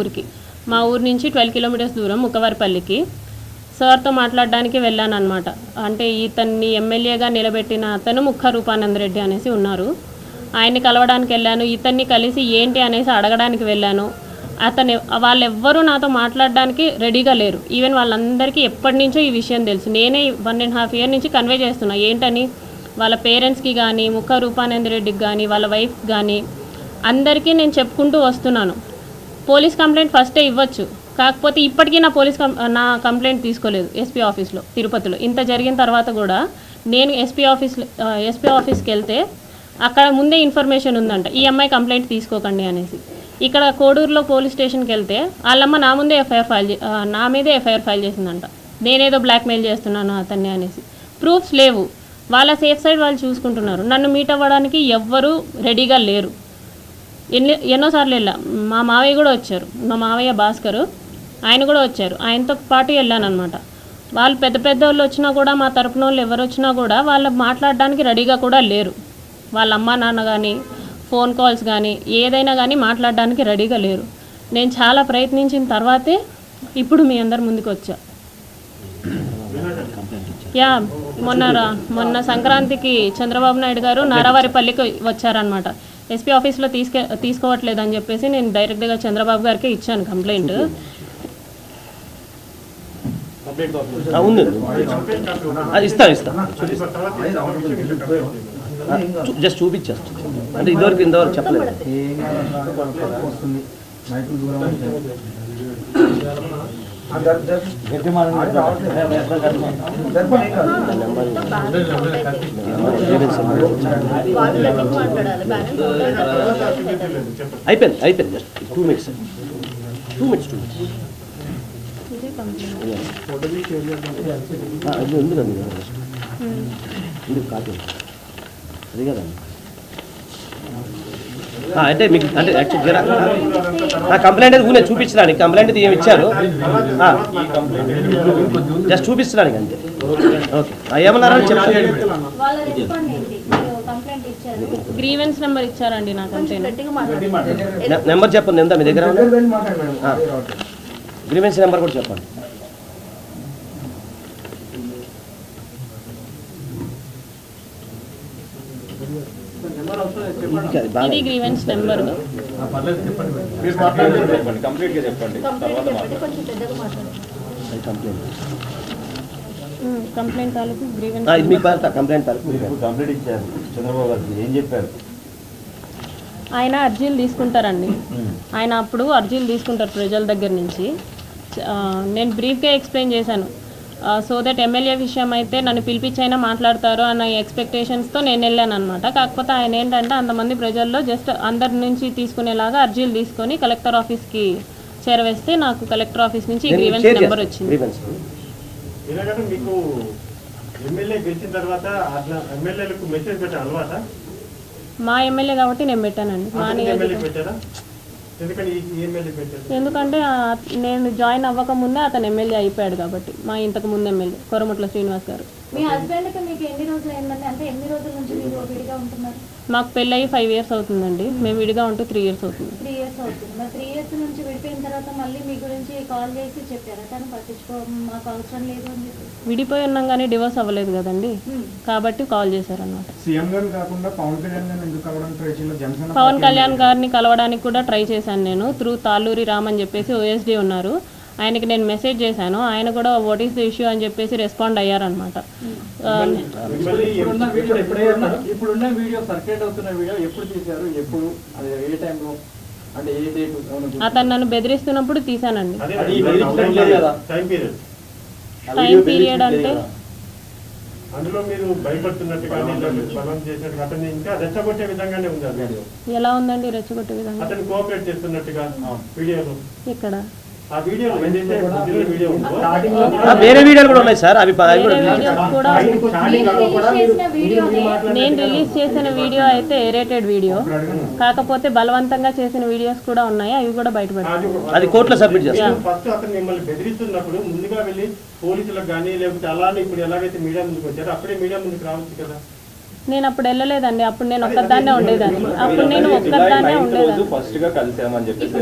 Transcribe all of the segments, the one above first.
ఊరికి. మా ఊరు నుంచి ట్వెల్వ్ కిలోమీటర్స్ దూరం ముఖవారిపల్లికి సార్తో మాట్లాడడానికి వెళ్ళాను అనమాట అంటే ఇతన్ని ఎమ్మెల్యేగా నిలబెట్టిన అతను ముఖ రూపానంద రెడ్డి అనేసి ఉన్నారు. ఆయన్ని కలవడానికి వెళ్ళాను. ఇతన్ని కలిసి ఏంటి అనేసి అడగడానికి వెళ్ళాను. అతను వాళ్ళెవ్వరూ నాతో మాట్లాడడానికి రెడీగా లేరు. ఈవెన్ వాళ్ళందరికీ ఎప్పటి నుంచో ఈ విషయం తెలుసు. నేనే వన్ అండ్ హాఫ్ ఇయర్ నుంచి కన్వే చేస్తున్నా. ఏంటని? వాళ్ళ పేరెంట్స్కి కానీ ముఖ రూపానంద రెడ్డికి కానీ వాళ్ళ వైఫ్ కానీ అందరికీ నేను చెప్పుకుంటూ వస్తున్నాను. పోలీస్ కంప్లైంట్ ఫస్టే ఇవ్వచ్చు. కాకపోతే ఇప్పటికీ నా పోలీస్ కం నా కంప్లైంట్ తీసుకోలేదు ఎస్పీ ఆఫీస్లో తిరుపతిలో. ఇంత జరిగిన తర్వాత కూడా నేను ఎస్పీ ఆఫీస్ ఎస్పీ ఆఫీస్కి వెళ్తే అక్కడ ముందే ఇన్ఫర్మేషన్ ఉందంట ఈ అమ్మాయి కంప్లైంట్ తీసుకోకండి అనేసి. ఇక్కడ కోడూరులో పోలీస్ స్టేషన్కి వెళ్తే వాళ్ళమ్మ నా ముందే ఎఫ్ఐఆర్ ఫైల్ చే- నా మీదే ఎఫ్ఐఆర్ ఫైల్ చేసిందంట. నేనేదో బ్లాక్మెయిల్ చేస్తున్నాను అతన్ని అనేసి. ప్రూఫ్స్ లేవు. వాళ్ళ సేఫ్ సైడ్ వాళ్ళు చూసుకుంటున్నారు. నన్ను మీట్ అవ్వడానికి ఎవ్వరూ రెడీగా లేరు. ఎన్ని ఎన్నోసార్లు వెళ్ళా. మా మావయ్య కూడా వచ్చారు. మా మావయ్య భాస్కరు ఆయన కూడా వచ్చారు. ఆయనతో పాటు వెళ్ళాను అనమాట వాళ్ళు పెద్ద పెద్ద వాళ్ళు వచ్చినా కూడా మా తరపున వాళ్ళు ఎవరు వచ్చినా కూడా వాళ్ళు మాట్లాడడానికి రెడీగా కూడా లేరు. వాళ్ళ అమ్మ నాన్న కానీ ఫోన్ కాల్స్ కానీ ఏదైనా కానీ మాట్లాడడానికి రెడీగా లేరు. నేను చాలా ప్రయత్నించిన తర్వాతే ఇప్పుడు మీ అందరి ముందుకు వచ్చా. యా మొన్న మొన్న సంక్రాంతికి చంద్రబాబు నాయుడు గారు నారావారిపల్లికి వచ్చారనమాట ఎస్పీ ఆఫీస్లో తీసుకే తీసుకోవట్లేదు అని చెప్పేసి నేను డైరెక్ట్గా చంద్రబాబు గారికి ఇచ్చాను కంప్లైంట్. ఉంది. జస్ట్ చూపించేస్తాను అంటే ఇదివరకు ఇంతవరకు చెప్పలేదు. అయిపోయింది అయిపోయింది just two minutes two minutes two minutes అది ఉంది కదా మీరు జస్ట్ ఇది కాపీ అది కదండి అంటే మీకు అంటే యాక్చువల్ నా కంప్లైంట్ అది ఊనే చూపించడానికి కంప్లైంట్ ఏమి ఇచ్చారు? జస్ట్ చూపించడానికి అంతే. ఓకే ఏమన్నారో చెప్తాను గ్రీవెన్స్ నెంబర్ ఇచ్చారండి నాకు అంతే. నెంబర్ చెప్పండి ఎంత మీ దగ్గర గ్రీవెన్స్ నెంబర్ కూడా చెప్పండి ఇంకా అది బాగా ఇది గ్రీవెన్స్ నెంబర్ మీరు మాట్లాడండి కంప్లీట్ తాలూకు గ్రీవెన్స్ తాలూకు. ఇచ్చారు చంద్రబాబు గారికి ఏం చెప్పారు? ఆయన అర్జీలు తీసుకుంటారండి. ఆయన అప్పుడు అర్జీలు తీసుకుంటారు ప్రజల దగ్గర నుంచి. నేను బ్రీఫ్గా ఎక్స్ప్లెయిన్ చేశాను. సో దట్ ఎమ్మెల్యే విషయం అయితే నన్ను పిలిపించైనా మాట్లాడతారు అన్న ఎక్స్పెక్టేషన్స్తో నేను వెళ్ళాను అనమాట కాకపోతే ఆయన ఏంటంటే అంతమంది ప్రజల్లో జస్ట్ అందరి నుంచి తీసుకునేలాగా అర్జీలు తీసుకొని కలెక్టర్ ఆఫీస్కి చేరవేస్తే నాకు కలెక్టర్ ఆఫీస్ నుంచి గ్రీవెన్స్ నెంబర్ వచ్చింది. గ్రీవెన్స్ ఎందుకంటే మీకు ఎమ్మెల్యే గెలిచిన తర్వాత అట్లా ఎమ్మెల్యేలకు మెసేజ్ పెట్టే అలవాట? మా ఎమ్మెల్యే కాబట్టి నేను పెట్టానండి. మా ఎందుకంటే నేను జాయిన్ అవ్వక ముందే అతను ఎమ్మెల్యే అయిపోయాడు కాబట్టి మా ఇంతకు ముందు ఎమ్మెల్యే కొరమట్ల శ్రీనివాస్ గారు. మీ మీకు ఎన్ని రోజులు అయిందండి? అంటే ఎన్ని రోజుల నుంచి మీరు విడిగా ఉంటున్నారు? మాకు పెళ్ళయి ఫైవ్ ఇయర్స్ అవుతుందండి. మేము విడిగా ఉంటూ త్రీ ఇయర్స్ అవుతుంది. త్రీ ఇయర్స్ అవుతుంది. మరి త్రీ ఇయర్స్ నుంచి విడిపోయిన తర్వాత మళ్ళీ మీ గురించి కాల్ చేసి చెప్పారా? తను పట్టించుకో మాకు అవసరం లేదు అని చెప్పి. విడిపోయి ఉన్నాం కానీ డివోర్స్ అవ్వలేదు కదండి. కాబట్టి కాల్ చేశారన్నమాట. సీఎం గారు కాకుండా పవన్ కళ్యాణ్ గారిని ఎందుకు ట్రై జనసేన పవన్ కళ్యాణ్ గారిని కలవడానికి కూడా ట్రై చేశాను నేను. త్రూ తాళ్ళూరి రామ్ అని చెప్పేసి ఓఎస్డీ ఉన్నారు. ఆయనకి నేను మెసేజ్ చేశాను. ఆయన కూడా వాట్ ఈస్ ద ఇష్యూ అని చెప్పేసి రెస్పాండ్ అయ్యారనమాట మిమ్మల్ని ఇప్పుడున్న వీడియో ఎప్పుడే ఇప్పుడున్న వీడియో సర్క్యులేట్ అవుతున్న వీడియో ఎప్పుడు తీశారు? ఎప్పుడు? అది ఏ టైంలో అంటే ఏ డేట్ అతను నన్ను బెదిరిస్తున్నప్పుడు కదా. టైం పీరియడ్ అంటే అందులో మీరు భయపడుతున్నట్టు కానీ లేకపోతే బలం చేసినట్టు అతన్ని ఇంకా రెచ్చగొట్టే విధంగానే ఉంది ఆ వీడియో. ఎలా ఉందండి రెచ్చగొట్టే విధంగా? అతను కోఆపరేట్ చేస్తున్నట్టుగా వీడియోలో ఇక్కడ ఆ వీడియో ఏదైతే ఒరిజినల్ వీడియో ఉందో? ఆ, వేరే వీడియోలు కూడా ఉన్నాయి సార్ అవి నేను రిలీజ్ చేసిన వీడియో అయితే ఎరేటెడ్ వీడియో. కాకపోతే బలవంతంగా చేసిన వీడియోస్ కూడా ఉన్నాయి అవి కూడా బయటపెట్టాను అది కోర్టులో సబ్మిట్ చేస్తాం ఫస్ట్ అతను మిమ్మల్ని బెదిరిస్తున్నప్పుడు ముందుగా వెళ్ళి పోలీసులకు కానీ లేకపోతే అలానే ఇప్పుడు ఎలాగైతే మీడియా ముందుకు వచ్చారో అప్పుడే మీడియా ముందుకు రావచ్చు కదా. నేను అప్పుడు వెళ్ళలేదండి. అప్పుడు నేను ఒక్కదాన్నే ఉండేదాన్ని. అప్పుడు నేను ఒక్కదాన్నే రోజు ఉండేదాన్ని ఫస్ట్గా కలిసామని చెప్పేసి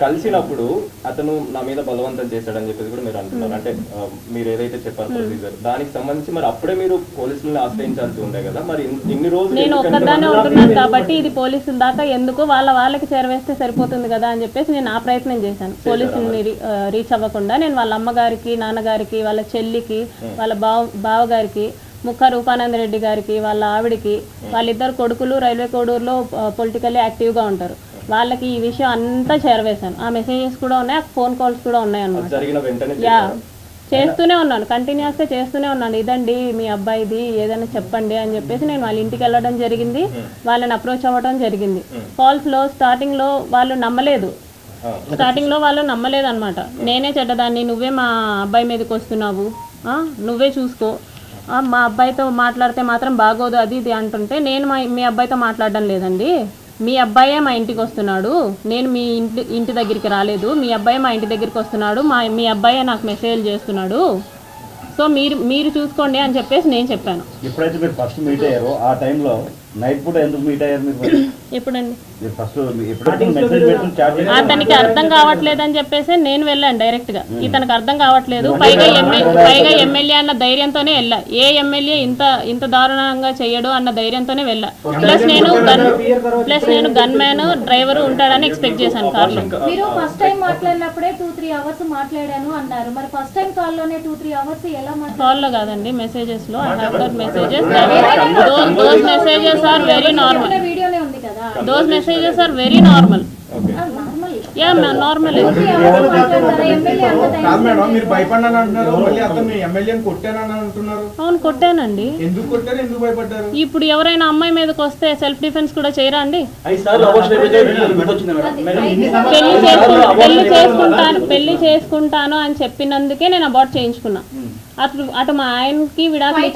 కలిసినప్పుడు అతను నా మీద బలవంతం చేశాడని చెప్పేసి కూడా మీరు అంటున్నారు. అంటే మీరు ఏదైతే చెప్పారు ప్రొసీజర్. దానికి సంబంధించి మరి అప్పుడే మీరు పోలీసులను ఆశ్రయించాల్సి ఉండే కదా? మరి ఇన్- ఇన్ని రోజులు నేను ఒక్కదాన్నే ఉంటున్నాను కాబట్టి ఇది పోలీసుల దాకా ఎందుకు వాళ్ళ వాళ్ళకి చేరవేస్తే సరిపోతుంది కదా అని చెప్పేసి నేను ఆ ప్రయత్నం చేశాను. ఆ, రీచ్ అవ్వకుండా నేను వాళ్ళ అమ్మగారికి నాన్నగారికి వాళ్ళ చెల్లికి వాళ్ళ బావ బావగారికి ముఖ రూపానంద రెడ్డి గారికి వాళ్ళ ఆవిడికి వాళ్ళిద్దరు కొడుకులు రైల్వే కోడూరులో పొలిటికల్లీ యాక్టివ్గా ఉంటారు. వాళ్ళకి ఈ విషయం అంతా చేరవేశాను. ఆ మెసేజెస్ కూడా ఉన్నాయి ఆ ఫోన్ కాల్స్ కూడా ఉన్నాయి అన్నమాట యా? చేస్తూనే ఉన్నాను కంటిన్యూస్గా చేస్తూనే ఉన్నాను. ఇదండి మీ అబ్బాయిది ఏదైనా చెప్పండి అని చెప్పేసి నేను వాళ్ళ ఇంటికి వెళ్ళడం జరిగింది. వాళ్ళని అప్రోచ్ అవ్వడం జరిగింది. కాల్స్లో స్టార్టింగ్లో వాళ్ళు నమ్మలేదు. స్టార్టింగ్లో వాళ్ళు నమ్మలేదు అనమాట నేనే చెడ్డదాన్ని నువ్వే మా అబ్బాయి మీదకి వస్తున్నావు. నువ్వే చూసుకో. మా అబ్బాయితో మాట్లాడితే మాత్రం బాగోదు అది ఇది అంటుంటే నేను మా మీ అబ్బాయితో మాట్లాడడం లేదండి. మీ అబ్బాయే మా ఇంటికి వస్తున్నాడు. నేను మీ ఇంటి ఇంటి దగ్గరికి రాలేదు. మీ అబ్బాయి మా ఇంటి దగ్గరికి వస్తున్నాడు. మా మీ అబ్బాయే నాకు మెసేజ్ చేస్తున్నాడు. సో మీరు మీరు చూసుకోండి అని చెప్పేసి నేను చెప్పాను. ఎప్పుడైతే మీరు ఫస్ట్ మీట్ అయ్యారో ఆ టైంలో నైట్ పూట ఎందుకు మీట్ అయ్యారు మీరు ఎప్పుడండి? మీరు ఫస్ట్ ఎప్పుడైతే మెసేజ్ పెట్టుకుని చాట్ చేసి అతనికి అర్థం కావట్లేదు అని చెప్పేసి నేను వెళ్ళాను డైరెక్ట్గా. ఇతనికి అర్థం కావట్లేదు. పైగా ఎమ్మెల్యే పైగా ఎమ్మెల్యే అన్న ధైర్యంతోనే వెళ్ళా. ఏ ఎమ్మెల్యే ఇంత ఇంత దారుణంగా చేయడు అన్న ధైర్యంతోనే వెళ్ళా. ప్లస్ నేను గన్ ప్లస్ నేను గన్ మ్యాన్ డ్రైవర్ ఉంటాడని ఎక్స్పెక్ట్ చేశాను కార్లో మీరు ఫస్ట్ టైం మాట్లాడినప్పుడే టూ త్రీ అవర్స్ మాట్లాడాను అన్నారు. మరి ఫస్ట్ టైం కాల్లోనే టూ త్రీ అవర్స్ ఎలా మాట్లాడారు? కాల్లో కాదండి మెసేజెస్లో. I have that messages those messages are very normal వీడియోనే ఉంది కదా. Those messages are very normal normal yeah normal MLA అంత కాదు మేడం మీరు భయపడినాను అంటున్నారు. మళ్ళీ అతను మీ ఎమ్మెల్యేని కొట్టానని అంటున్నారు. అవును కొట్టానండి. ఎందుకు కొట్టారు? ఎందుకు భయపడ్డారు? ఇప్పుడు ఎవరైనా అమ్మాయి మీదకి వస్తే సెల్ఫ్ డిఫెన్స్ కూడా చేయరా అండి? పెళ్ళి చేసుకు పెళ్ళి చేసుకుంటాను పెళ్ళి చేసుకుంటాను అని చెప్పినందుకే నేను అబార్ట్ చేయించుకున్నా. అటు అటు మా ఆయనకి విడాకులు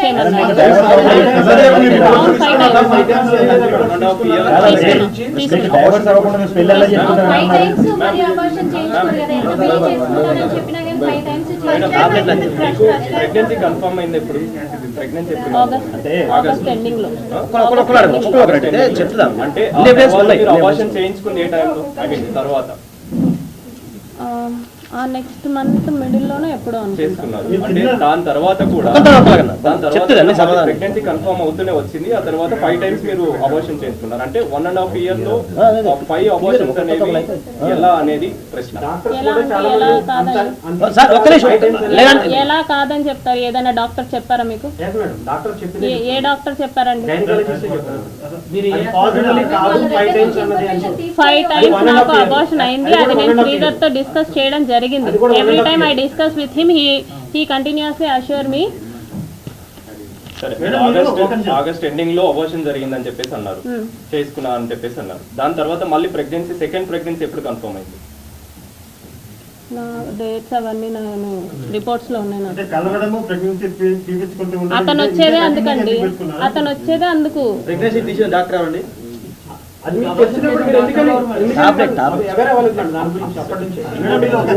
ప్రెగ్నెన్సీ కన్ఫర్మ్ అయింది ప్రెగ్నెన్సీ అంటే అబార్షన్ చేయించుకుంది ఏ టైంలో ఐ మీన్ తర్వాత ఆ నెక్స్ట్ మంత్ మిడిల్లోనే ఎప్పుడో అనుకుంటా. చేసుకున్నారు. అంటే దాని తర్వాత కూడా దాని తర్వాత ప్రెగ్నెన్సీ కన్ఫర్మ్ అవుతూనే వచ్చింది. ఆ తర్వాత ఫైవ్ టైమ్స్ మీరు అబార్షన్ చేసుకున్నారు అంటే వన్ అండ్ హాఫ్ ఇయర్లో ఫైవ్ అబార్షన్స్ అనేవి ఎలా అనేది ప్రశ్న. ఎలా కాదని చెప్తారు? ఏదైనా డాక్టర్ చెప్పారా మీకు? ఏ- డాక్టర్ చెప్పారండి? ఫైవ్ టైమ్స్ ఫైవ్ నాకు అబార్షన్ అయింది. అది నేను శ్రీధర్తో డిస్కస్ చేయడం జరిగింది every time I discuss with him he he continuously assure me సరే ఆగస్ట్ ఆగస్ట్ ఎండింగ్లో అబార్షన్ జరిగిందని చెప్పేసి అన్నారు. చేసుకున్నా అని చెప్పేసి అన్నారు. దాని తర్వాత మళ్ళీ ప్రెగ్నెన్సీ సెకండ్ ప్రెగ్నెన్సీ ఎప్పుడు కన్ఫర్మ్ అయింది? నా డేట్స్ అవన్నీ నేను రిపోర్ట్స్లో ఉన్నాయి అతను వచ్చేదే అందుకండి. అతను వచ్చేదే అందుకు. ప్రెగ్నెన్సీ తీసిన డాక్టర్ అండి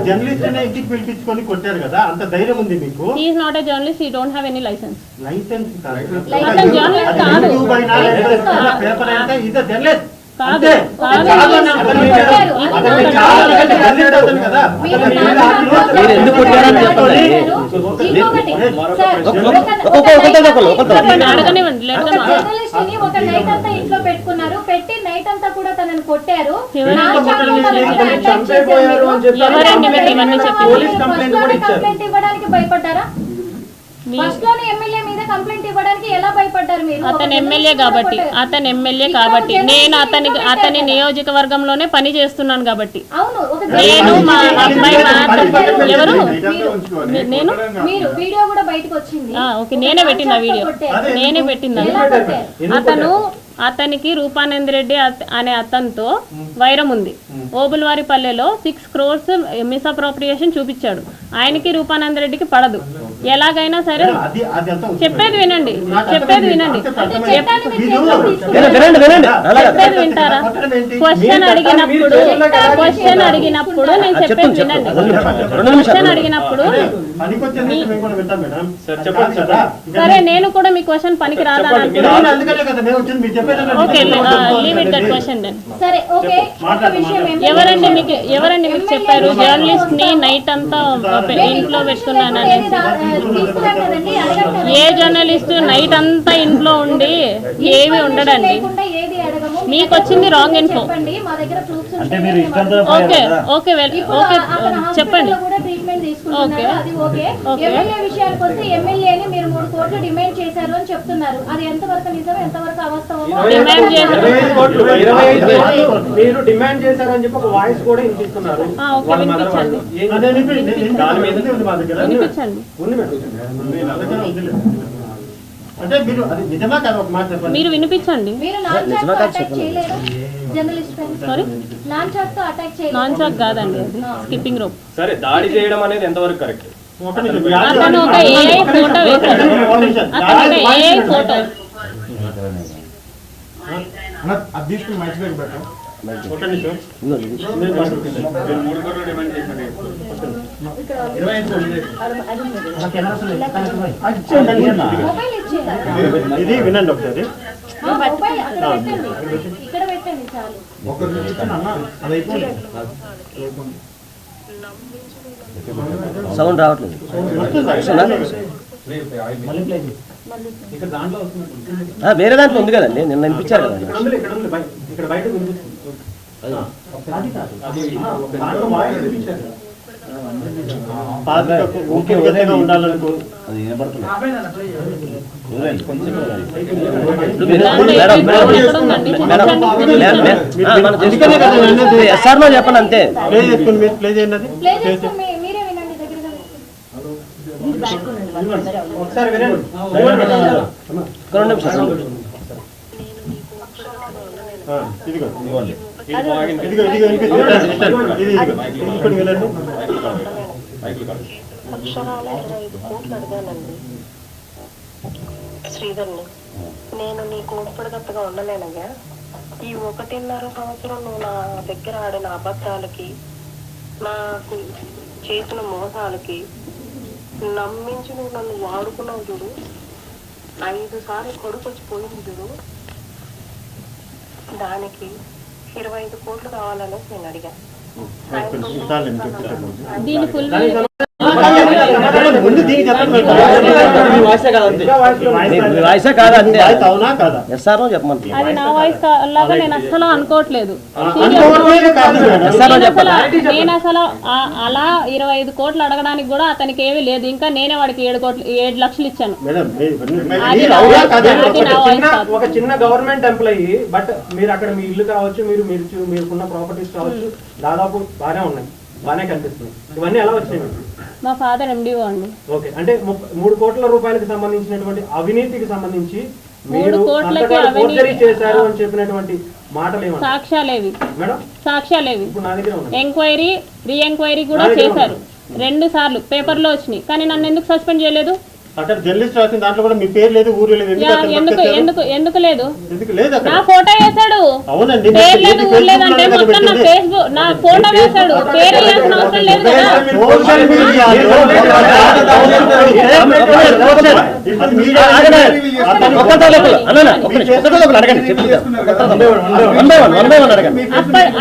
జర్నలిస్ట్ పిలిపించుకొని కొట్టారు కదా అంత ధైర్యం ఉంది మీకు? He's not journalist he don't any license license అతను journalist కాదు. పేపర్ అంటే ఇది జర్నలిస్ట్. మీరు ఎందుకు కొట్టారని చెప్పండి. ఒక- నైట్ అంతా ఇంట్లో పెట్టుకున్నారు పెట్టి నైట్ అంతా కూడా తనని కొట్టారు. కంప్లైంట్ ఇవ్వడానికి భయపడ్డారా అతను ఎమ్మెల్యే మీద కాబట్టి. అతను ఎమ్మెల్యే కాబట్టి. నేను అతని అతని. నియోజకవర్గంలోనే పని చేస్తున్నాను కాబట్టి. నేను మా అబ్బాయి ఎవరు నేను మీరు వీడియో కూడా బయటకు వచ్చింది. ఆ, ఓకే నేనే పెట్టింది ఆ వీడియో. నేనే పెట్టింది కొట్టారు? అతను అతనికి రూపానంద్ రెడ్డి అనే అతనితో వైరం ఉంది. ఓబుల్వారి పల్లెలో సిక్స్ క్రోర్స్ మిస్అప్రోప్రియేషన్ చూపించాడు. ఆయనకి రూపానంద్ రెడ్డికి పడదు ఎలాగైనా సరే. చెప్పేది వినండి. చెప్పేది. వినండి. చెప్పేది వింటారా? క్వశ్చన్ అడిగినప్పుడు క్వశ్చన్ అడిగినప్పుడు నేను చెప్పేది వినండి. క్వశ్చన్ అడిగినప్పుడు సార్, నేను కూడా మీ క్వశ్చన్ పనికి రాదా ఏంటంటే- ఎవరండి మీకు ఎవరండి మీకు చెప్పారు? జర్నలిస్ట్ని నైట్ అంతా ఇంట్లో పెట్టుకున్నాను ఏ జర్నలిస్ట్ నైట్ అంతా ఇంట్లో ఉండి ఏమి ఉండడండి మీకు వచ్చింది ఇష్టంతో అడుగుతాం. ఓకే? ఓకే ఓకే చెప్పండి హాస్పిటల్లో కూడా ట్రీట్మెంట్ తీసుకుంటున్నారు ఓకే. ఓకే మూడు కోట్లు డిమాండ్ చేశారు అని చెప్తున్నారు. అది ఎంతవరకు నిజం ఎంతవరకు మీరు డిమాండ్ చేశారని చెప్పి ఒక వాయిస్ కూడా వినిపిస్తున్నారు. ఆ, ఓకే, వాళ్ళ మదర్ వినిపించండి. అంటే మీరు అది నిజమా కాదు ఒక మాట చెప్పండి? మీరు వినిపించండి. మీరు నాన్ చాట్ నిజమా తో కాదు అటాక్ చెప్పండి. చేయలేదా జర్నలిస్ట్ సారీ నాన్ చాట్తో అటాక్ చేయలేదు నాన్ చాక్ కాదండి అది. Skipping rope. సరే దాడి చేయడం అనేది ఎంతవరకు కరెక్ట్. అతను ఒక ఏఐ ఫోటో వేశాడు. అతను ఒక ఏఐ ఫోటో. ఇది వినండి ఒకసారి ఆ, మొబైల్ అక్కడ పెట్టండి ఇక్కడ పెట్టండి చాలు సౌండ్ రావట్లేదు. వస్తుందా? ఇక్కడ దాంట్లో వస్తుంది ఆ, వేరే దాంట్లో ఉంది కదండి. నిన్న వినిపించారు కదా ఉండాలనుకో. అది వినపడుతుంది. వదిలేండి, కొంచెం వదిలేండి. ఇప్పుడు మీరు- దాంట్లో మేడం ఒకసారి వినండి ఇదిగో. ఇదిగో ఇదిగో. ఇది. ఇది. అక్షరాల ఇరవై కోట్లు అడిగానండి శ్రీధర్ని నేను నీకు ఊపిరిగత్తగా ఉండలేనగా ఈ ఒకటిన్నర సంవత్సరం నువ్వు నా దగ్గర ఆడిన అబద్ధాలకి నాకు చేసిన మోసాలకి నమ్మించి నువ్వు నన్ను వాడుకున్నావు చూడు. ఐదు సార్లు కొడుకు వచ్చి పోయింది చూడు. దానికి ఇరవై ఐదు కోట్లు కావాలనేసి నేను అడిగా చాలు ఇంకా చెప్పండి. దీని ఫుల్ ముందు దీనికి చెప్పండి. మీ వాయిసే కాదు అంతే. మీ- మీ వాయిసే కాదు. అంతే. వాయిస్ అవునా కాదా? ఎస్ఆర్లో చెప్పమంటున్నాను అది నా వాయిస్ లాగా నేను అస్సలు అనుకోవట్లేదు. నేను అసలు అలా ఇరవై ఐదు కోట్లు అడగడానికి కూడా అతనికి ఏమీ లేదు. ఇంకా నేనే వాడికి ఏడు కోట్లు ఏడు లక్షలు ఇచ్చాను. ఒక చిన్న గవర్నమెంట్ ఎంప్లాయీ బట్ మీరు అక్కడ మీ ఇల్లు కావచ్చు మీరు మీరు మీకున్న ప్రాపర్టీస్ కావచ్చు దాదాపు బాగానే ఉన్నాయి. బాగానే కనిపిస్తుంది. ఇవన్నీ ఎలా వచ్చాయి? మా ఫాదర్ ఎండిఓ అండి. ఓకే. అంటే మూడు కోట్ల రూపాయలకు సంబంధించినటువంటి అవినీతికి సంబంధించి మీరు మూడు కోట్లకి సంతకాలు అవినీతి- forgery చేశారు అని చెప్పినటువంటి మాటలు ఏమంటారు సాక్ష్యాలేవి. మేడం? సాక్ష్యాలేవి. ఇప్పుడు నా దగ్గర ఉన్నాయి ఎంక్వైరీ రీ ఎంక్వైరీ కూడా చేశారు. రెండు సార్లు. పేపర్లో వచ్చినాయి. కానీ నన్ను ఎందుకు సస్పెండ్ చేయలేదు? అక్కడ జర్నలిస్ట్ రాసిన దాంట్లో కూడా మీ పేరు లేదు ఊరు లేదు ఎందుకు ఎందుకు? ఎందుకు లేదు. ఎందుకు లేదు నా ఫోటో వేశాడు. అవునండి పేరు లేదు ఊరు లేదు అంటే మొత్తం నా. ఫేస్బుక్ నా ఫోటో వేశాడు. పేరు వేయాల్సిన అవసరం లేదు కదా. సోషల్ మీడియా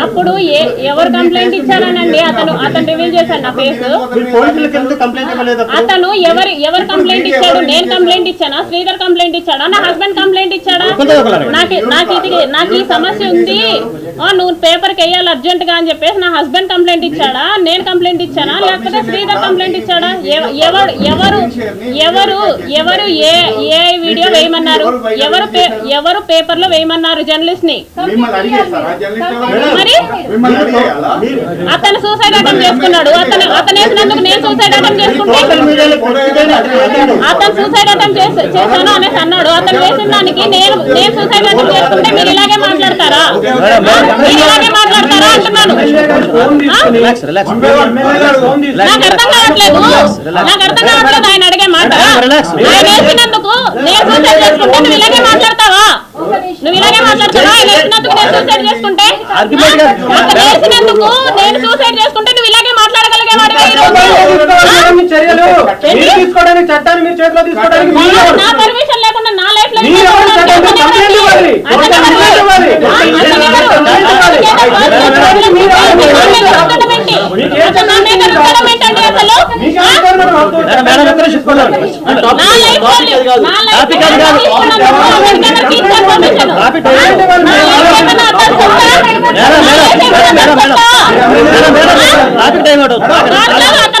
అప్పుడు ఏ ఎవరు కంప్లైంట్ ఇచ్చారనండి? అతను అతను రివీల్ చేశాడు నా ఫేస్? అతను ఎవరు ఎవరు కంప్లైంట్ ఇచ్చాడు నేను కంప్లైంట్ ఇచ్చానా? శ్రీధర్ కంప్లైంట్ ఇచ్చాడా? నా హస్బెండ్ కంప్లైంట్ ఇచ్చాడా. నాకు నాకు ఇది నాకు ఈ సమస్య ఉంది. నువ్వు పేపర్కి వేయాలి అర్జెంట్గా అని చెప్పేసి నా హస్బెండ్ కంప్లైంట్ ఇచ్చాడా? నేను కంప్లైంట్ ఇచ్చానా? లేకపోతే శ్రీధర్ కంప్లైంట్ ఇచ్చాడా? ఎవ- ఎవరు ఎవరు ఎవరు ఎవరు ఏ ఏ వీడియో వేయమన్నారు? ఎవరు ఎవరు పేపర్లో వేయమన్నారు జర్నలిస్ట్ని? మరి? అతను సూసైడ్ అటెంప్ట్ చేసుకున్నాడు. అతను అతను వేసినందుకు నేను సూసైడ్ అటెంప్ట్ చేసుకుంటే అతను సూసైడ్ అటెంప్ట్ చేసి చేశాను అనేసి అన్నాడు. అతను వేసిన దానికి నేను నేను సూసైడ్ అటెంప్ట్ చేసుకుంటే మీరు ఇలాగే మాట్లాడతారా. మీరు ఇలాగే మాట్లాడతారా అంటున్నాను నాకు అర్థం కావట్లేదు. నాకు అర్థం కావట్లేదు ఆయన అడిగే relax. ఆయన వేసినందుకు నేను సూసైడ్ చేసుకుంటే నువ్వు ఇలాగే మాట్లాడతావా. నువ్వు ఇలాగే మాట్లాడతావా? ఆయన వేసినందుకు నేను సూసైడ్ చేసుకుంటే? వేసినందుకు నేను సూసైడ్ చేసుకుంటే నువ్వు ఇలాగే మాట్లాడగలిగే మీరు తీసుకోవడానికి చట్టాన్ని మీరు చేతిలో తీసుకోవడానికి నా- పర్మిషన్ లేకుండా నా లైఫ్లో మీరు ఎవరు చట్టాన్ని కంప్లైంట్ ఇవ్వాలి కంప్లైంట్ ఇవ్వాలి మీకు ఏ చట్టం అండి అసలు మీకు ఏ అధికారం హక్కు మేడం మేడం ఒక్క నిమిషం కూర్చోండి. నా లైఫ్లో నా లైఫ్ టాపిక్ అది కాదు. టాపిక్ అది కాదు. Madam madam madam madam madam madam madam madam topic time out అవుతుంది. మేడం